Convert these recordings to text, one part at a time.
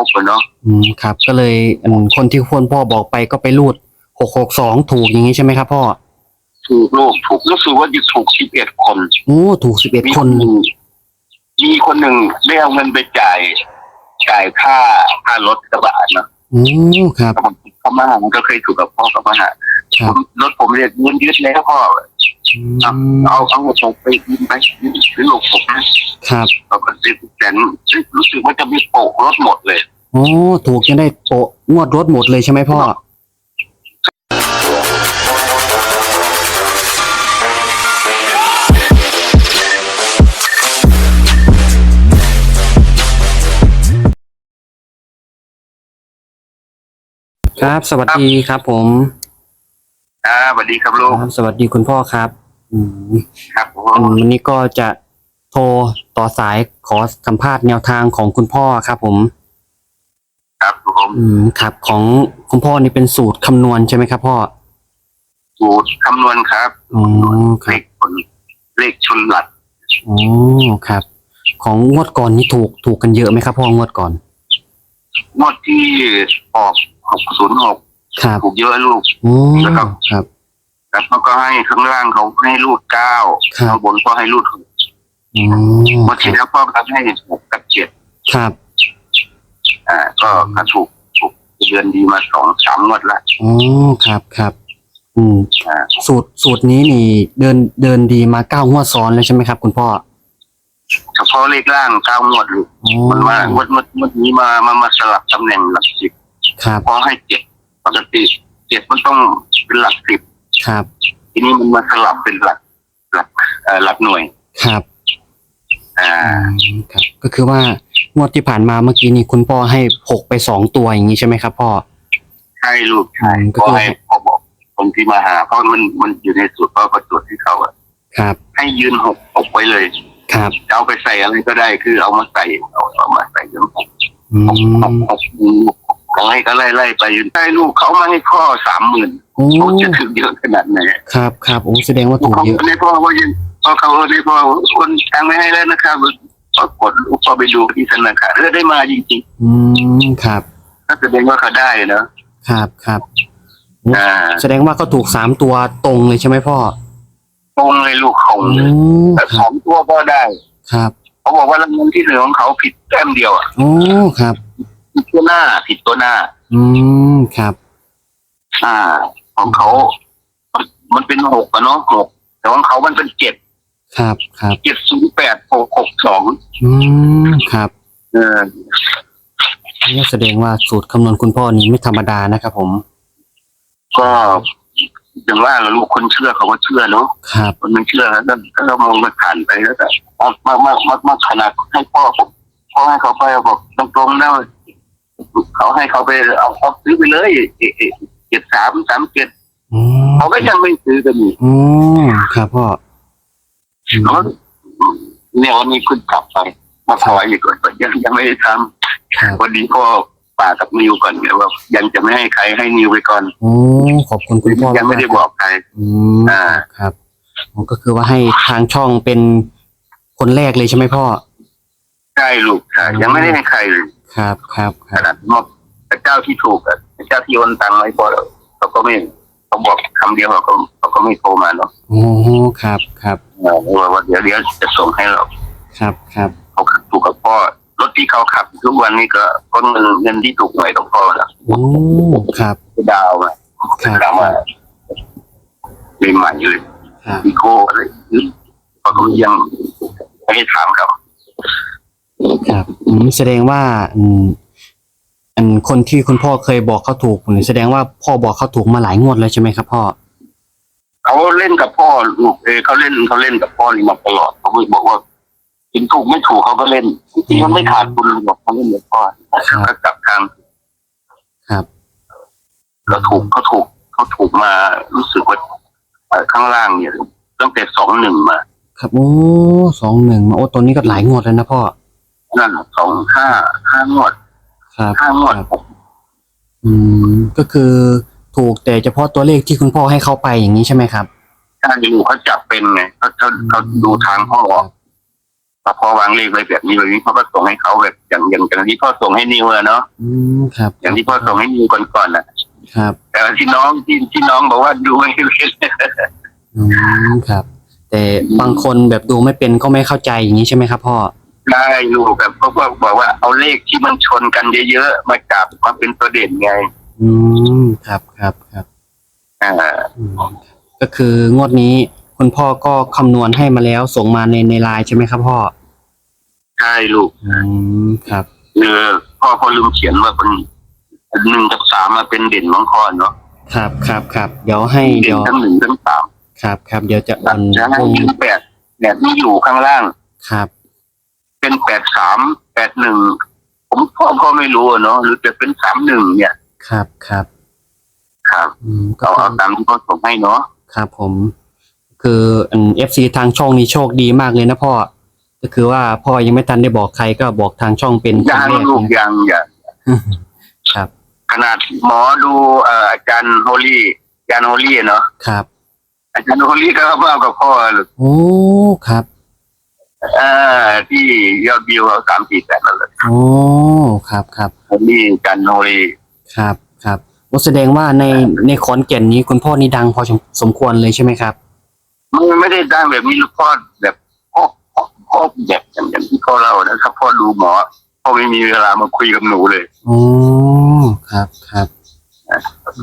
รบเลยเนาะอืมครับ ก็เลยอันคนที่คุณพ่อบอกไปก็ไปรูดหกหกสองถูกอย่างนี้ใช่ไหมครับพ่อถูกลูกถูกรู้สึกว่าจะถูกสิบเอ็ดคนโอ้ถูกสิบเอ็ดมีคนหนึ่งมีคนหนึ่งได้เอาเงินไปจ่ายจ่ายค่าค่ารถกระบะเนาะโอ้ครับผมเขามาหามันก็เคยถูกกับพ่อกับมาหาครับ รถผมเรียกเงินยึดแล้วพ่อ อืมเอาเอาเอาไปยืมไปยืมซื้อลูกผมนะครับเราก็ซื้อแต่รู้สึกว่าจะมีโปะรถหมดเลยโอ้ถูกจะได้โปะงวดรถหมดเลยใช่ไหมพ่อครับ สวัสดีครับผม อ่าสวัสดีครับลูกครับสวัสดีคุณพ่อครับอืม ครับผอันมวันนี้ก็จะโทรต่อสายขอสัมภาษณ์แนวทางของคุณพ่อครับผม ครับผมอืมครับของคุณพ่อนี่เป็นสูตรคำนวณใช่ไหมครับพ่อ สูตรคำนวณครับอ๋อคเลรับ ขผลเลขชนหลักอ๋อครับ ของงวดก่อนนี่ถูกถูกกันเยอะไหมครับพ่องวดก่อน งวดที่ออกหกศูนย์หกครับถูกเยอะลูกโอ้แล้วก็ครับ แล้วเขาก็ให้ข้างล่างเขาให้รูดเก้าครับ ข้างบนก็ให้รูดหกอ๋องวดที่แล้วพ่อก็ให้หกกับเจ็ดครับ อ่า ก็ก็ถูกถูกเดือนดีมาสองสามงวดละอ๋อ ครับ ครับ อืม อ่าสูตร สูตรนี้นี่ เดิน เดินดีมาเก้างวดซ้อนแล้วใช่ไหมครับ คุณพ่อ เฉพาะเลขล่างเก้างวดลูกอ๋อมันมางวดงวดงวดนี้มามามาสลับตำแหน่งหลักสิบครับ พอให้เจ็ดปกติเจ็ดมันต้องเป็นหลักสิบ ครับ ทีนี้มันมาสลับเป็นหลักหลักเอ่อหลักหน่วย ครับอ่า อืมครับ ก็คือว่างวดที่ผ่านมาเมื่อกี้นี่คุณพ่อให้หกไปสองตัวอย่างนี้ใช่ไหมครับพ่อใช่ลูกใช่อืมก็ก็คือให้พ่อบอกคนที่มาหา เพราะมันมันอยู่ในสูตรพ่อประจวดที่เขาอะครับให้ยืนหกหกไว้เลยครับจะเอาไปใส่อะไรก็ได้คือเอามาใส่เอาเอามาใส่ยืนหกอืหกหกมหก ก็ไล่ก็ไล่ไล่ไปยืนได้ลูกเขามาให้พ่อสามหมื่นโอ้เขาจะถึงเยอะขนาดไหนครับครับโอ้แสดงว่าถูกเขาเยอะในพ่อว่ายังพอเขาในพ่อคนทางไม่ให้แล้วนะครับพอกดลูกพอไปดูที่ธนาคารเออได้มาจริงอืมครับๆก็แสดงว่าเขาได้นะครับครับโอ้อ่าแสดงว่าก็ถูกสามตัวตรงเลยใช่ไหมพ่อตรงเลยลูกของโอ้เลยแต่คสรัอบงตัวก็ได้ ครับ เขาบอกว่ารางวัลที่หนึ่งของเขาผิดแต้มเดียวอะโอ้ครับ ผิดตัวหน้า ผิดตัวหน้า อืมครับ อ่า ของเขา มันเป็นหกอะเนาะหกแต่ของเขามันเป็นเจ็ดครับครับเจ็ดศูนย์แปดหกหกสองอืมครับ เออนี่แสดงว่าสูตรคำนวณคุณพ่อนี้ไม่ธรรมดานะครับผม ก็อย่างว่าเราลูกคนเชื่อเขาก็เชื่อเนาะครับคนมันเชื่อแล้วก็ก็เรามองมันผ่านไปแล้วแต่มากมากมากมากขนาดให้พ่อผมพ่อให้เขาไปบอกตรงๆนะ เขาให้เขาไปเอาเขาซื้อไปเลยเจ็ดสามสามเจ็ดอ๋อเขาก็ยังไม่ซื้อกันอีกอ๋อครับพ่ออืมเขาเนี่ยวันนี้คุณกลับไปมาถอยอีกก่อนยังยังไม่ได้ทครับำวันนี้พ่อป่ากับนิวก่อนเนี่ยว่า ยังจะไม่ให้ใครให้นิวไปก่อนโอ้ขอบคุณคุณพ่อยังไม่ได้ากๆบอกใครอืมอ่าครับอ๋อก็คือว่าให้ทางช่องเป็นคนแรกเลยใช่ไหมพ่อใช่ลูกใช่ยังไม่ได้ให้ใครเลย ครับครับคขรับนาดมอบแต่เจ้าที่ถูกอะเจ้าที่โอนตังค์ให้พ่อเขาก็ไม่เขาบอกคำเดียวเขาก็เขาก็ไม่โทรมาเนาะโอ้ครับครับเออว่าว่าเดี๋ยวเดี๋ยวจะส่งให้เราครับครับเขาขับถูกกับพ่อรถที่เขาขับทุกวันนี้ก็ก็เงินเงินที่ถูกหน่วยต้องพ่อละโอ้ครับ ดาวมาครับ ดาวมาใหม่ๆเลยครับอีโก้อะไรเขาก็ยังไม่ได้ถามเขา ครับอืมแสดงว่าอืมอันคนที่คุณพ่อเคยบอกเขาถูกนี่แสดงว่าพ่อบอกเขาถูกมาหลายงวดแล้วใช่ไหมครับพ่อ เขาเล่นกับพ่อลูกเออเขาเล่นเขาเล่นกับพ่อนี่มาตลอดเขาไม่บอกว่าถึงถูกไม่ถูกเขาก็เล่นจริงๆมันไม่ขาดทุนหรอกเขาเล่นกับพ่อครับ ก็กลับทางครับเราถูกเขาถูกเขาถูกมารู้สึกว่าเอ่อข้างล่างเนี่ยตั้งแต่สองหนึ่งมา ครับโอ้สองหนึ่งโอ้ตัวนี้ก็หลายงวดแล้วนะพ่อ นั่นสองห้าห้างวดครับห้างวดครับอืมก็คือถูกแต่เฉพาะตัวเลขที่คุณพ่อให้เขาไปอย่างนี้ใช่ไหมครับถ้าอยู่เขาจับเป็นไงเขาเขาเขาดูทางพ่อออกพอวางเลขไว้แบบนี้แบบนี้พ่อก็ส่งให้เขาแบบอย่างอย่างอย่างที่พ่อส่งให้นิวอะเนาะอืมครับ อย่างที่พ่อส่งให้นิวก่อนๆน่ะ ครับ แต่ที่น้องที่ที่น้องบอกว่าดูไม่เป็นอืมครับ แต่บางคนแบบดูไม่เป็นก็ไม่เข้าใจอย่างนี้ใช่ไหมครับพ่อ ได้ลูกแบบเขาก็บอกว่าเอาเลขที่มันชนกันเยอะๆมาจับมาเป็นตัวเด่นไง อืมครับครับครับอ่าอืมก็คืองวดนี้คุณพ่อก็คำนวณให้มาแล้วส่งมาในในไลน์ใช่ไหมครับพ่อ ใช่ลูกอืมครับ เออพ่อพ่อลืมเขียนว่าเป็นหนึ่งกับสามมาเป็นเด่นของคอนเนาะครับครับครับเดี๋ยวให้เด่เดี๋นยวทั้งหนึ่งทั้งสามครับครับเดี๋ยวจะอ่อนจะให้วงยืนแปดแบบที่อยู่ข้างล่าง ครับ เป็นแปดสามแปดหนึ่งผมพ่อพ่อไม่รู้อะเนาะหรือจะเป็นสามหนึ่งเนี่ยครับครับครับอืมก็เอาคืเอาอตามที่พ่อส่งให้เนาะครับผม คือเอฟซีทางช่องนี้โชคดีมากเลยนะพ่อ ก็คือว่าพ่อยังไม่ทันได้บอกใครก็บอกทางช่องเป็นคยัรั้งงแรกลูกนะ ยังยังครับ ขนาดหมอดูเอ่ออาจารย์โฮลี่อาจารย์โฮลี่เนาะครับ อาจารย์โฮลี่ก็มากับพ่อเลยโอ้ครับเอ่อที่ยอดวิวเขาสามสี่แสนนั่นแหละโอ้ครับครับโฮลี่อาจารย์โฮลี่ครับครับโอ้แสดงว่าในในขอนแก่นนี้คุณพ่อนี่ดังพอสมสมควรเลยใช่ไหมครับ มันไม่ได้ดังแบบมีลูกพ่อแบบพ่อพ่อพ่อแบบอย่างอย่างที่พ่อเล่านะถ้าพ่อดูหมอพ่อไม่มีเวลามาคุยกับหนูเลยโอ้ครับครับ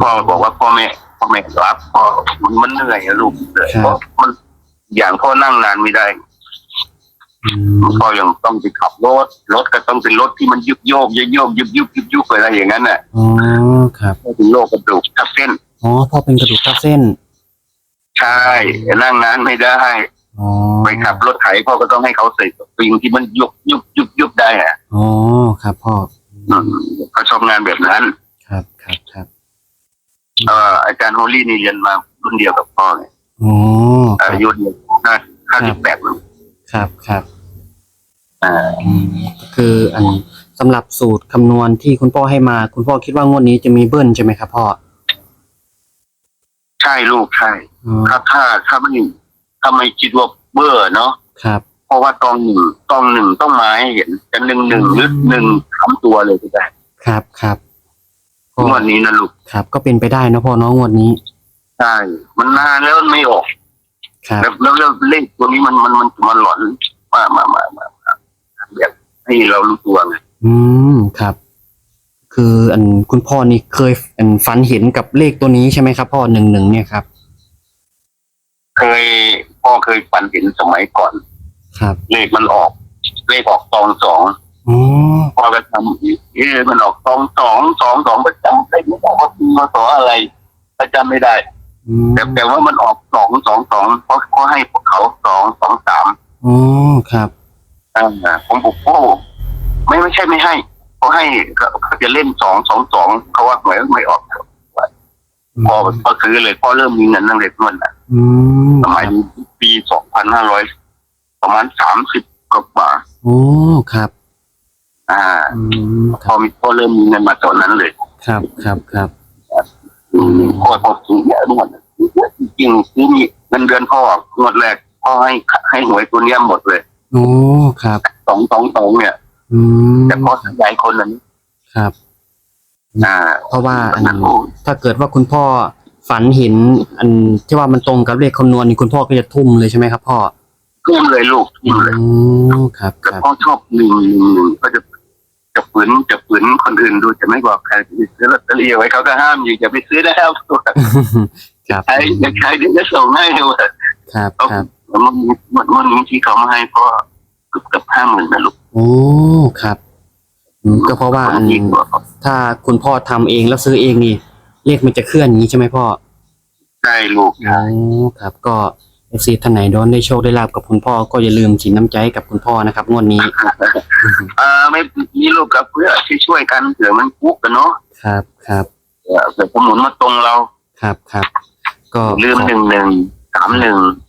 พ่อบอกว่าพ่อแม่พ่อแม่รับพ่อมันเหนื่อยอะลูกเลยเพราะมันอย่างพ่อนั่งนานไม่ได้ อืมพ่อยังต้องไปขับรถ รถก็ต้องเป็นรถที่มันยุบโยกยุบโยกยุบยุบยุบยุบไปอะไรอย่างนั้นน่ะอ๋อครับพ่อเป็นโรคกระดูกทับเส้นอ๋อพ่อเป็นกระดูกทับเส้น ใช่นั่งนานไม่ได้อ๋อไปขับรถไถพ่อก็ต้องให้เขาใส่สปริงที่มันยุบยุบยุบยุบได้อะอ๋อครับพ่ออืมเขาชอบงานแบบนั้น ครับครับครับเอ่ออาจารย์โฮลี่นี่เรียนมารุ่นเดียวกับพ่อไงอ๋อครัอาบยุเนี่ยห้าห้าสิบแปดครับครับ อ่าอืมก็คืออันสำหรับสูตรคำนวณที่คุณพ่อให้มา คุณพ่อคิดว่างวดนี้จะมีเบิ้ลใช่ไหมครับพ่อใช่ลูกใช่อ๋อถ้าถ้าถ้าไม่ถ้าไม่คิดว่าเบื่อเนาะครับ เพราะว่าตองหนึ่งตองหนึ่งต้องมาให้เห็นจะหนึ่งหนึ่งหรือหนึ่งสามตัวเลยก็ได้ครับครับก็งวดนี้นะลูกครับ ก็เป็นไปได้นะพ่อเน้องงวดนี้ ใช่มันนานแล้วมันไม่ออก ครับ แล้วแล้วแล้วเลขตัวนี้มันมันมันมันหลอนมามามามามาแบบ ให้เรารู้ตัวไงอืมครับ คืออันคุณพ่อนี่เคยอันฝันเห็นกับเลขตัวนี้ใช่ไหมครับ พ่อหนึ่งหนึ่งเนี่ยครับ เคยพ่อเคยฝันเห็นสมัยก่อน ครับ เลขมันออก เลขออกตองสองอ๋อพ่อก็ทำเอ๊ะมันออกตองสองสองสองประจำได้ไม่บอกว่าปีมาสออะไรประจำไม่ได้อืมแต่แต่ว่ามันออกสองสองสองเพราะเขาให้พวกเขาสองสองสามอ๋อครับ อ่าผมบอกโอ้ไม่ไม่ใช่ไม่ให้เขาให้เขาเขาจะเล่นสองสองสองเขาว่าหวยไม่ออกพอพอซื้อเลยพอเริ่มมีเงินนั่งเด็กนวลนะอืมสมัยปีสองพันห้าร้อยประมาณสามสิบกว่าโอ้ครับ อ่าอืมพอมีพอเริ่มมีเงินมาตอนนั้นเลย ครับครับครับอืมพ่อพอซื้อเยอะด้วยจริงๆซื้อมีเงินเดือนพ่องวดแรกพ่อให้ให้หวยตัวเนี้ยหมดเลย โอ้ครับสองสองสองเนี่ยอืมแต่พ่อขยายคนนั้นครับ อ่า เพราะว่าอันนั้นโอ้ถ้าเกิดว่าคุณพ่อฝันเห็น อันที่ว่ามันตรงกับเลขคำนวณนี่คุณพ่อก็จะทุ่มเลยใช่ไหมครับพ่อทุ่มเลยลูกทุ่มเลยอ๋อครับคแต่รับพ่อชอบหนึ่งหนึ่งหนึ่งก็จะจะฝืนจะฝืนคนอื่นดูจะไม่บอกใครจะไปซื้อลอตเตอรี่เอาไว้เขาก็ห้ามอยู่จะไปซื้อนะครับครับใครจะใครเดี๋ยวจะส่งให้เลยว่าครับครับ มันมันมันมันที่เขามาให้พ่อเกือบเกือบห้าหมื่นนะลูก โอ้ ครับอืมก็เพราะว่าอันยิ่งกว่าถ้าคุณพ่อทำเองแล้วซื้อเองนี่เลขมันจะเคลื่อนอย่างนี้ใช่ไหมพ่อ ใช่ลูกโอ้ครับก็เอฟซีท่านไหนโดนได้โชคได้ลาบกับคุณพ่อก็อย่าลืมสินน้ำใจกับคุณพ่อนะครับงวดนี้อ่าไม่มีลูกกับเพื่อที่ช่วยกันเผื่อมันกุ๊กกันเนาะครับครับเผื่อเผื่อผมหมุนมาตรงเรา ครับครับก็ลืมหนึ่งหนึ่งสามหนึ่งครับ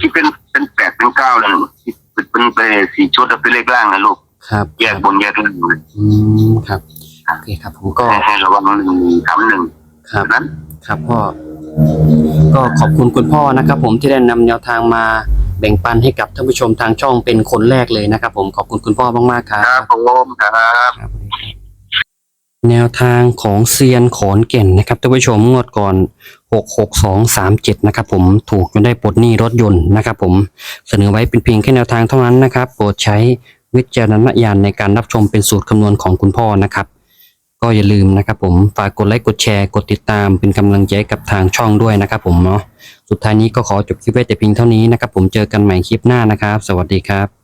ที่เป็นเป็นแปดเป็นเก้าเลยที่เป็นเป็นเป็นสี่ชุดแล้วเป็นเลขล่างนะลูกครับ แยกบนแยกล่างเลยอืมครับโอเคครับ ผมก็ให้ระวังหนึ่งสามหนึ่งครับนั้นครับพ่อก็ขอบคุณคุณพ่อนะครับผมที่ได้นำแนวทางมาแบ่งปันให้กับท่านผู้ชมทางช่องเป็นคนแรกเลยนะครับ ผมขอบคุณคุณพ่อมากๆครัครับบผมครับครับแนวทางของเซียนขอนแก่นนะครับท่านผู้ชมงวดก่อน 66237 นะครับผมถูกจนได้ปลดหนี้รถยนต์นะครับผมเสนอไว้เป็นเพียงแค่แนวทางเท่านั้นนะครับ โปรดใช้วิจารณญาณในการรับชมเป็นสูตรคำนวณของคุณพ่อนะครับ ก็อย่าลืมนะครับผมฝากกดไลค์กดแชร์กดติดตามเป็นกำลังใจกับทางช่องด้วยนะครับผมเนาะสุดท้ายนี้ก็ขอจบคลิปไว้แต่เพียงเท่านี้นะครับผมเจอกันใหม่คลิปหน้านะครับ สวัสดีครับ